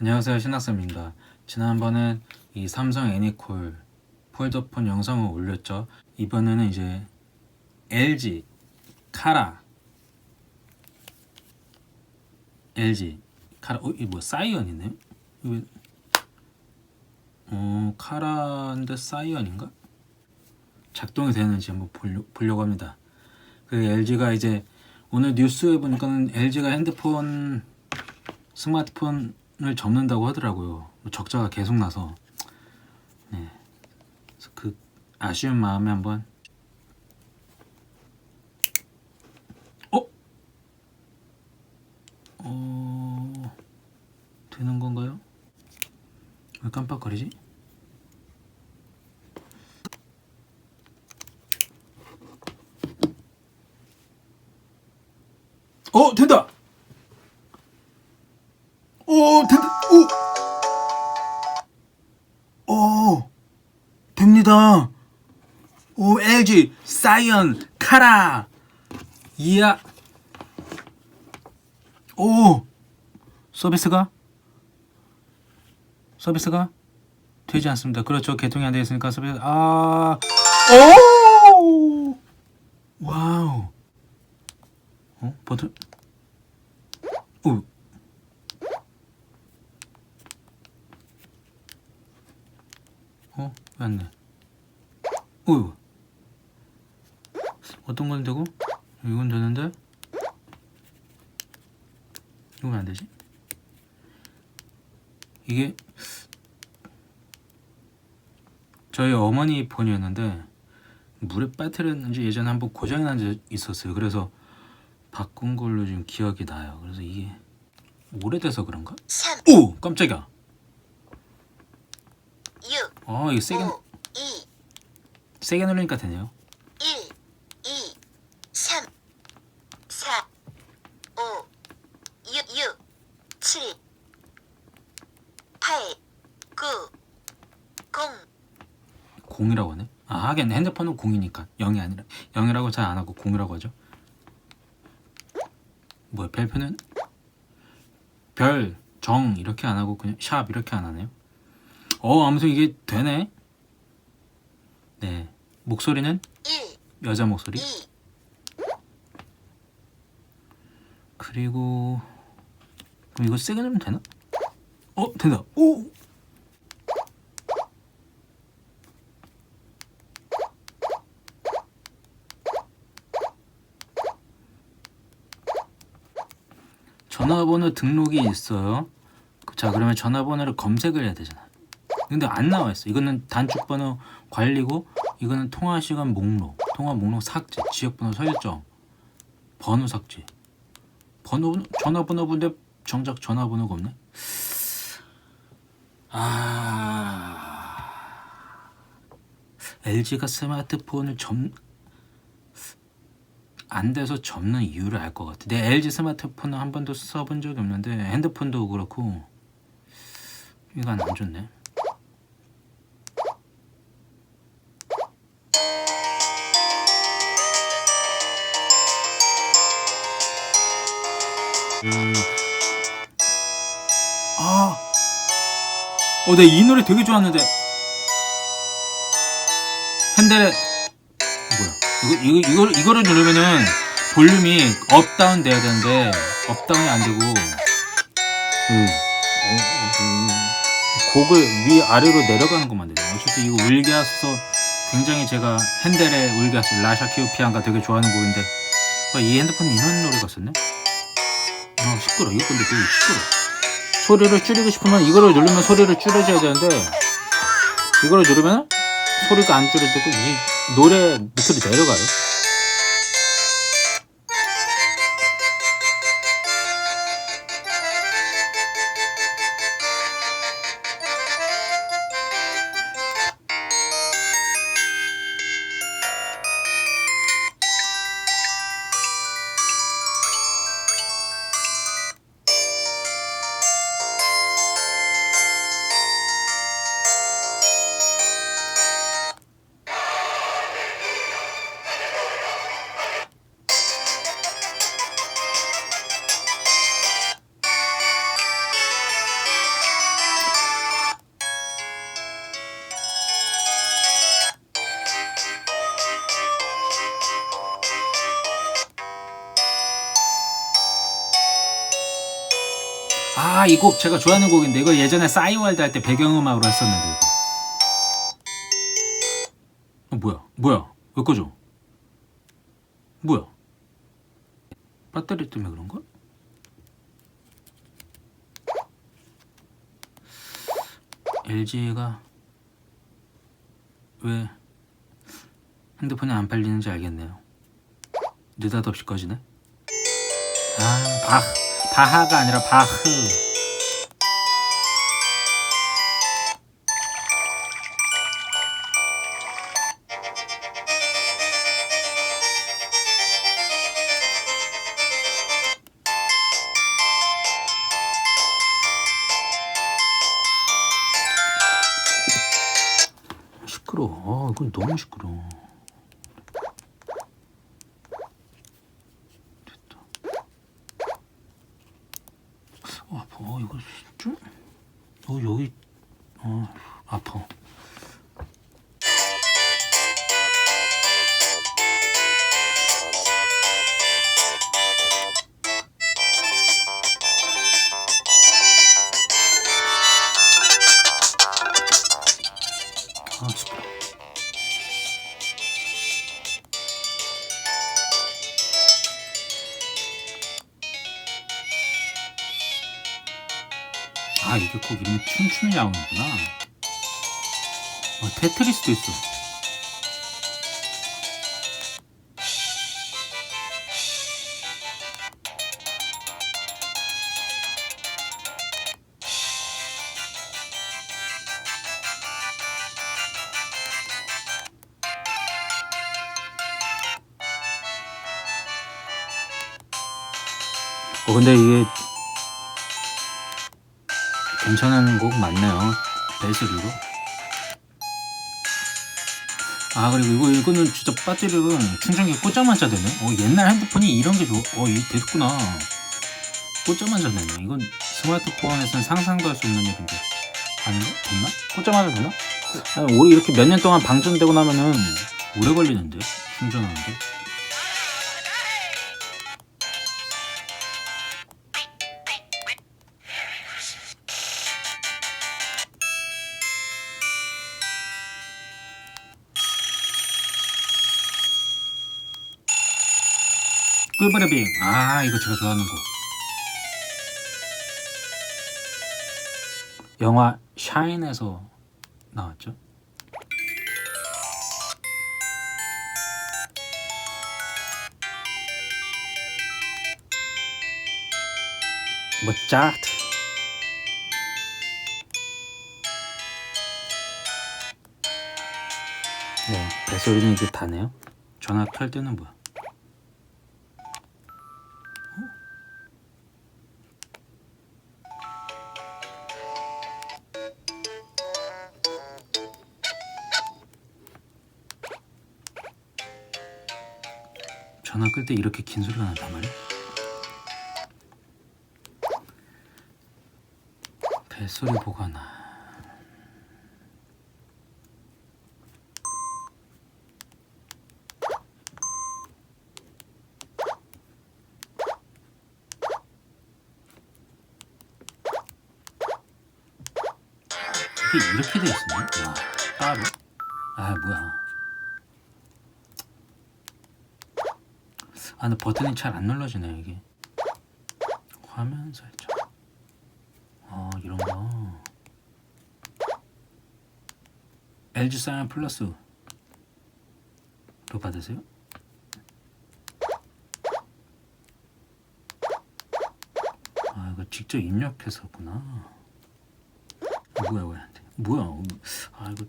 안녕하세요 신학쌤입니다. 지난번엔 이 삼성 애니콜 폴더폰 영상을 올렸죠. 이번에는 이제 LG 카라 LG 카라 어, 이뭐 사이언이네요? 이거 어 카라인데 사이언인가? 작동이 되는지 한번 보려, 보려고 합니다. 그 LG가 이제 오늘 뉴스에 보니까는 LG가 핸드폰 스마트폰 을 접는다고 하더라고요. 적자가 계속 나서 네. 그 아쉬운 마음에 한번 어? 어 되는 건가요? 왜 깜빡거리지? 어 된다! 오 LG 사이언 카라 이야 오 서비스가 서비스가 되지 않습니다. 그렇죠. 개통이 안 되어 있으니까 서비스 아 오! 와우. 어? 버튼 오. 어? 돼? 오. 어떤 건 되고? 이건 되는데? 이건 안 되지? 이게 저희 어머니 폰이었는데 물에 빠뜨렸는지 예전에 한번 고장이 난 적 있었어요. 그래서 바꾼 걸로 지금 기억이 나요. 그래서 이게 오래돼서 그런가? 3, 오! 깜짝이야. 6, 아, 이거 세게 5, 2, 세게 누르니까 되네요. 1, 2, 3, 4, 5, 6, 6, 7, 8, 9, 0. 공이라고 하네. 아, 하긴 핸드폰은 공이니까 0이 아니라 0이라고 잘 안 하고 공이라고 하죠. 뭐야, 별표는 별, 정 이렇게 안 하고 그냥 샵 이렇게 안 하네요. 어, 아무튼 이게 되네. 네. 목소리는 1, 여자 목소리. 2, 그리고 그럼 이거 세게 누르면 되나? 어, 된다. 오! 전화번호 등록이 있어요. 자, 그러면 전화번호를 검색을 해야 되잖아. 근데 안 나와 있어. 이거는 단축번호 관리고 이거는 통화 시간 목록, 통화 목록 삭제, 지역번호 설정, 번호 삭제. 번호 전화번호인데 정작 전화번호가 없네. 아 LG가 스마트폰을 점 안 돼서 접는 이유를 알 것 같아. 내 LG 스마트폰은 한 번도 써본 적이 없는데 핸드폰도 그렇고 이건 안 좋네. 음. 아, 어, 내이 노래 되게 좋았는데. 핸델의? 이거 이거 이거 이거를 누르면은 볼륨이 업 다운 돼야 되는데 업 다운이 안 되고. 음. 곡을 위 아래로 내려가는 것만 되네. 어쨌든 이거 울게하소 굉장히 제가 핸델의 울게하소 라샤키오 피안가 되게 좋아하는 곡인데 아, 이 핸드폰에 이런 노래가 있었네. 아 시끄러. 이거 근데 되게 시끄러. 소리를 줄이고 싶으면 이거를 누르면 소리를 줄여줘야 되는데 이거를 누르면 소리가 안 줄여지고 이 노래 밑으로 내려가요. 아, 이 곡 제가 좋아하는 곡인데 이거 예전에 싸이월드 할 때 배경음악으로 했었는데. 어, 뭐야? 뭐야? 왜 꺼져? 뭐야? 배터리 때문에 그런가? LG가 왜 핸드폰이 안 팔리는지 알겠네요. 느닷없이 꺼지네. 아, 바, 바하가 아니라 바흐. 아파. 어, 이거 좀. 어, 여기. 어, 아파. 꼭 이름이 춤추는 야구구나. 어, 테트리스도 있어. 어 근데 이게 괜찮은 곡 맞네요. 베이스리로. 아 그리고 이거 이거는 진짜 배터리는 충전기 꽂자마자 되네. 어 옛날 핸드폰이 이런 게 좋. 어이 됐구나. 꽂자마자 되네. 이건 스마트폰에서는 상상도 할 수 없는 일인데. 아닌가? 됐나? 꽂자마자 되나? 아니, 오래 이렇게 몇 년 동안 방전되고 나면은 오래 걸리는데 충전하는데. 꿀브레빙. 아 이거 제가 좋아하는 곡. 영화 샤인에서 나왔죠. 모차르트. 네, 뱃소리는 이게 다네요. 전화 켤 때는 뭐야? 끌때 이렇게 긴 소리가 난단 말이야? 뱃소리 보관아 이게 이렇게 돼 있었네? 와 따로? 아 근데 버튼이 잘 안 눌러지네 이게. 화면 설정. 아 이런 거. LG 사인 플러스로 받으세요? 아 이거 직접 입력했었구나. 뭐야 뭐야 뭐야 아 이거.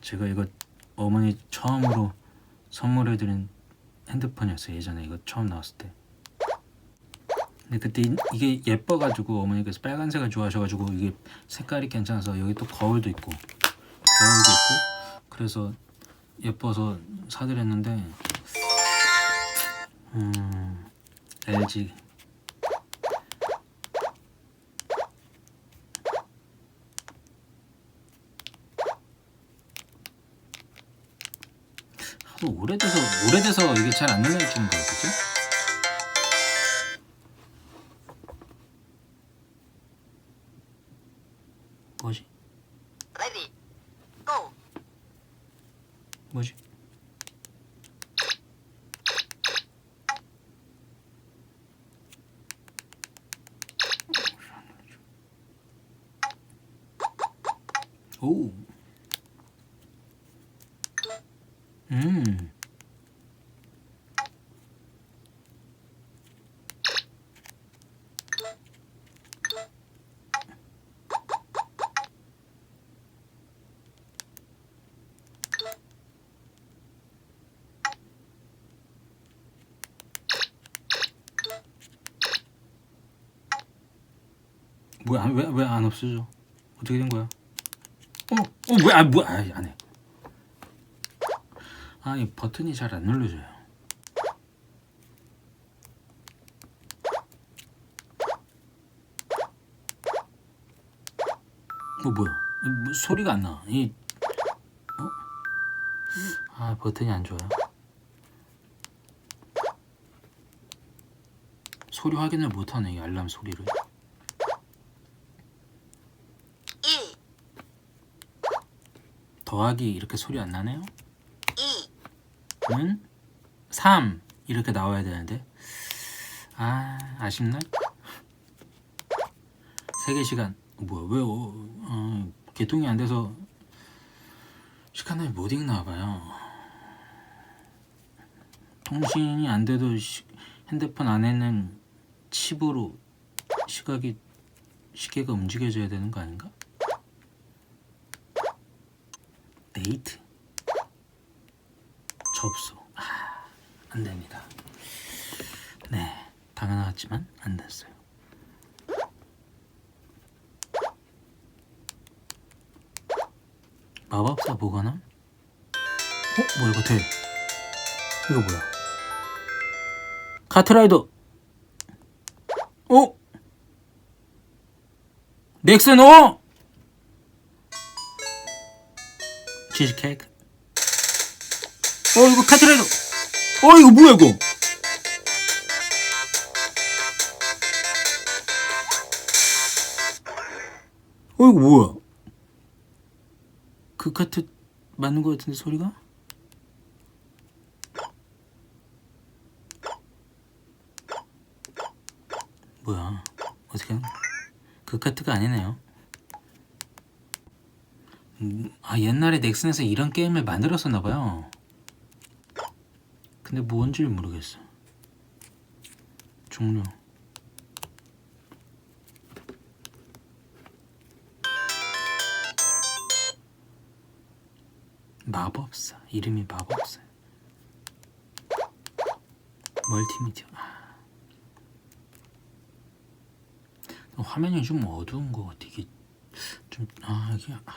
제가 이거 어머니 처음으로 선물해드린 핸드폰이었어요. 예전에 이거 처음 나왔을 때. 근데 그때 이- 이게 예뻐가지고 어머니께서 빨간색을 좋아하셔가지고 이게 색깔이 괜찮아서 여기 또 거울도 있고 거울도 있고 그래서 예뻐서 사드렸는데 음 LG 오래돼서 이게 잘 안 눌러지는 거겠죠? 뭐지? 레디 고 뭐지? 오. 음. 뭐야 왜 왜 안 없어져? 어떻게 된 거야? 어, 어 뭐야? 아, 뭐야? 아, 안 해. 아, 이 버튼이 잘 안 눌러져요. 어 뭐야? 이 뭐, 소리가 안 나. 이 어? 아 버튼이 안 좋아요. 소리 확인을 못 하네 이 알람 소리를. 더하기 이렇게 소리 안 나네요? 2, 는 3 이렇게 나와야 되는데. 아 아쉽네 3개 시간. 뭐야 왜 어, 어, 개통이 안 돼서 시간을 못 읽나 봐요. 통신이 안 돼도 시- 핸드폰 안에는 칩으로 시각이 시계가 움직여져야 되는 거 아닌가? 데이트 접수. 아, 안 됩니다. 네, 당연하지만 안 됐어요. 마법사 보관함? 어, 뭐 이거 돼? 이거 뭐야? 카트라이더. 어? 넥슨 오! 치즈 케이크. 어 이거 카트라이더 어 이거 뭐야 이거? 어 이거 뭐야? 그 카트 맞는 거 같은데 소리가? 뭐야? 어떻게? 그 카트가 아니네요. 음, 아 옛날에 넥슨에서 이런 게임을 만들었었나 봐요 근데 뭔지 모르겠어. 종료. 마법사. 이름이 마법사. 멀티미디어. 아. 화면이 좀 어두운 것 같아. 이게 좀, 아, 이게. 아.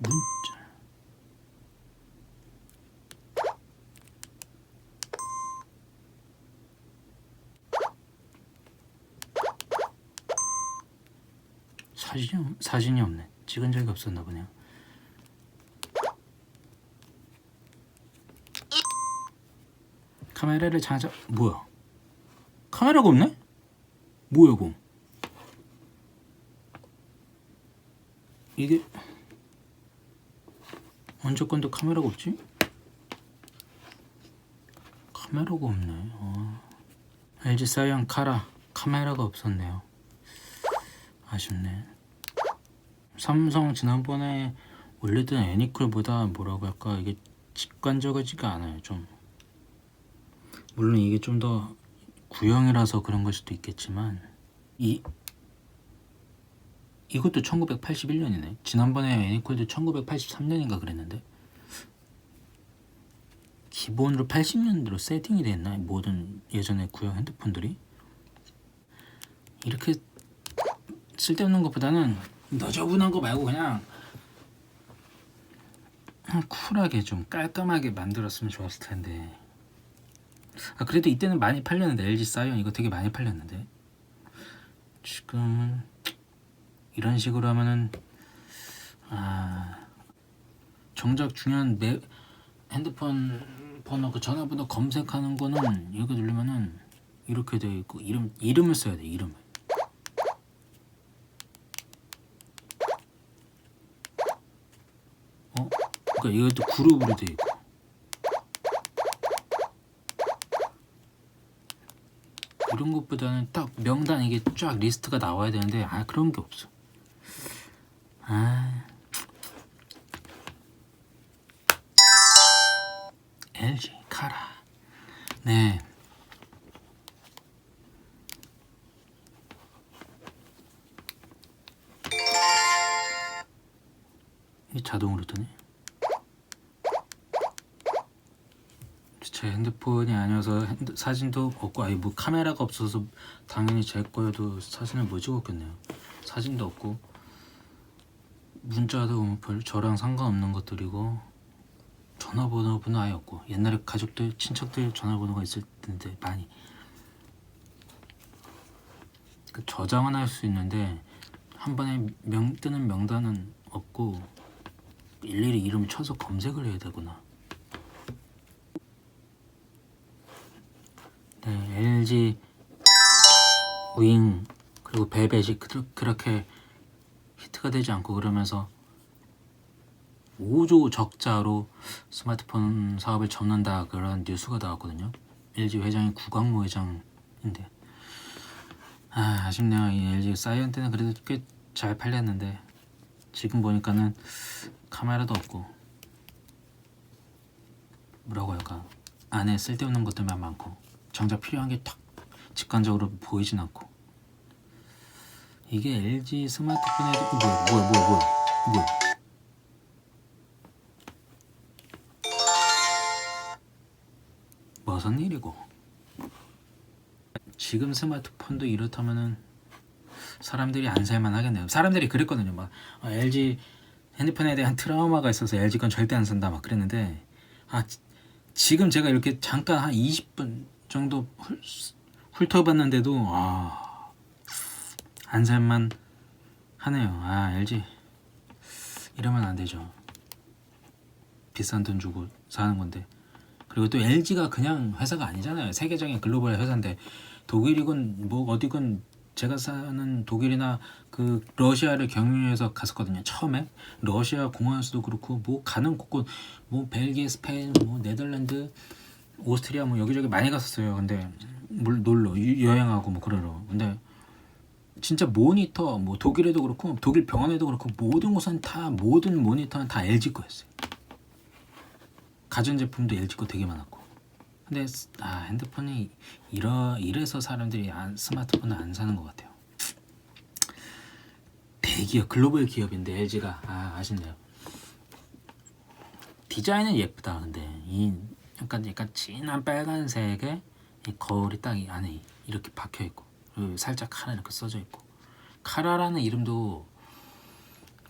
문자. 사진이 없- 사진이 없네. 찍은 적이 없었나 보네요. 카메라를 장착 뭐야? 카메라가 없네? 뭐야 이거? 이게 언제 건데 카메라가 없지? 카메라가 없네. 어. LG 사이언 카라 카메라가 없었네요. 아쉽네. 삼성 지난번에 올렸던 애니콜보다 뭐라고 할까 이게 직관적이지가 않아요 좀. 물론 이게 좀 더 구형이라서 그런 걸 수도 있겠지만 이 이것도 1981년이네. 지난번에 애니콜도 1983년인가 그랬는데. 기본으로 80년대로 세팅이 돼 있나? 모든 예전에 구형 핸드폰들이? 이렇게 쓸데없는 것보다는 너저분한 거 말고 그냥 쿨하게 좀 깔끔하게 만들었으면 좋았을 텐데. 아 그래도 이때는 많이 팔렸는데 LG 사이언 이거 되게 많이 팔렸는데. 지금은 이런 식으로 하면은 아 정작 중요한 내 핸드폰 번호 그 전화번호 검색하는 거는 이거 누르면은 이렇게 돼 있고 이름 이름을 써야 돼 이름을 그러니까 이것도 그룹으로 돼 있고. 이런 것보다는 딱 명단 이게 쫙 리스트가 나와야 되는데 아 그런 게 없어. 아. LG 카라. 네. 이 자동으로 뜨네. 제 핸드폰이 아니어서 핸드, 사진도 없고 아니 뭐 카메라가 없어서 당연히 제 거여도 사진을 못 찍었겠네요. 사진도 없고 문자도 뭐 별 저랑 상관없는 것들이고 전화번호는 아예 없고 옛날에 가족들 친척들 전화번호가 있을 텐데 많이 그 저장은 할 수 있는데 한 번에 명 뜨는 명단은 없고 일일이 이름을 쳐서 검색을 해야 되구나. 네, LG 윙 그리고 그, 그렇게 히트가 되지 않고 그러면서 5조 적자로 스마트폰 사업을 접는다 그런 뉴스가 나왔거든요. LG 회장이 구광모 회장인데 아, 아쉽네요. 이 LG 사이언 때는 그래도 꽤 잘 팔렸는데 지금 보니까는 카메라도 없고 뭐라고 할까 안에 쓸데없는 것들만 많고 정작 필요한 게 탁 직관적으로 보이진 않고 이게 LG 스마트폰에 어, 뭐야? 뭐야 뭐야 뭐야? 뭐야? 무슨 일이고? 지금 스마트폰도 이렇다면은 사람들이 안 살만 하겠네요. 사람들이 그랬거든요. 막 아, LG 핸드폰에 대한 트라우마가 있어서 LG 건 절대 안 산다 막 그랬는데 아 지- 지금 제가 이렇게 잠깐 한 20분 정도 훑, 훑어봤는데도 아, 안 살만 하네요. 아 LG 이러면 안 되죠. 비싼 돈 주고 사는 건데 그리고 또 LG가 그냥 회사가 아니잖아요. 세계적인 글로벌 회사인데 독일이건 뭐 어디건 제가 사는 독일이나 그 러시아를 경유해서 갔었거든요. 처음에 러시아 공항에서도 그렇고 뭐 가는 곳곳 뭐 벨기에, 스페인, 뭐 네덜란드, 오스트리아 뭐 여기저기 많이 갔었어요. 근데 물 놀러 유- 여행하고 뭐 그러러. 근데 진짜 모니터 뭐 독일에도 그렇고 독일 병원에도 그렇고 모든 곳은 다 모든 모니터는 다 LG 거였어요. 가전제품도 LG 거 되게 많았고. 근데 스- 아 핸드폰이 이러 이래서 사람들이 안, 스마트폰을 안 사는 것 같아요. 대기업 글로벌 기업인데 LG가 아 아쉽네요. 디자인은 예쁘다 근데 이 약간 약간 진한 빨간색에 이 거울이 딱 이 안에 이렇게 박혀 있고 살짝 카라 이렇게 써져 있고 카라라는 이름도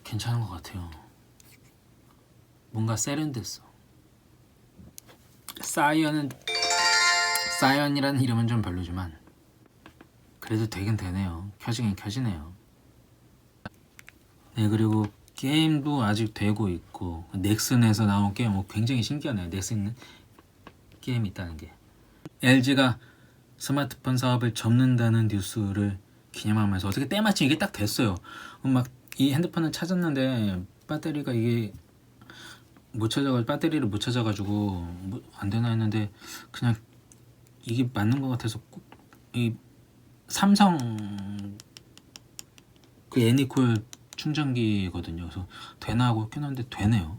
괜찮은 것 같아요. 뭔가 세련됐어. 사이언은 사이언이라는 이름은 좀 별로지만 그래도 되긴 되네요. 켜지긴 켜지네요. 네 그리고 게임도 아직 되고 있고 넥슨에서 나온 게임 뭐 굉장히 신기하네요. 넥슨 게임이 있다는 게 LG가 스마트폰 사업을 접는다는 뉴스를 기념하면서 어떻게 때마침 이게 딱 됐어요. 막 이 핸드폰을 찾았는데 배터리가 이게 못 찾아가 배터리를 못 찾아가지고 뭐 안 되나 했는데 그냥 이게 맞는 것 같아서 꼭 이 삼성 그 애니콜 충전기거든요. 그래서 되나 하고 켜놨는데 되네요.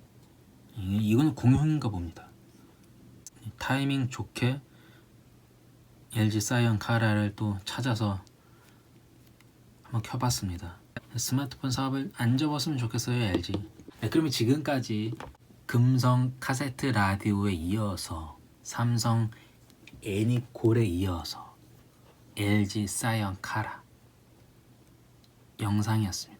이- 이거는 공용인가 봅니다. 타이밍 좋게 LG 사이언 카라를 또 찾아서 한번 켜봤습니다. 스마트폰 사업을 안 접었으면 좋겠어요 LG. 네, 그러면 지금까지 금성 카세트 라디오에 이어서 삼성 애니콜에 이어서 LG 사이언 카라 영상이었습니다.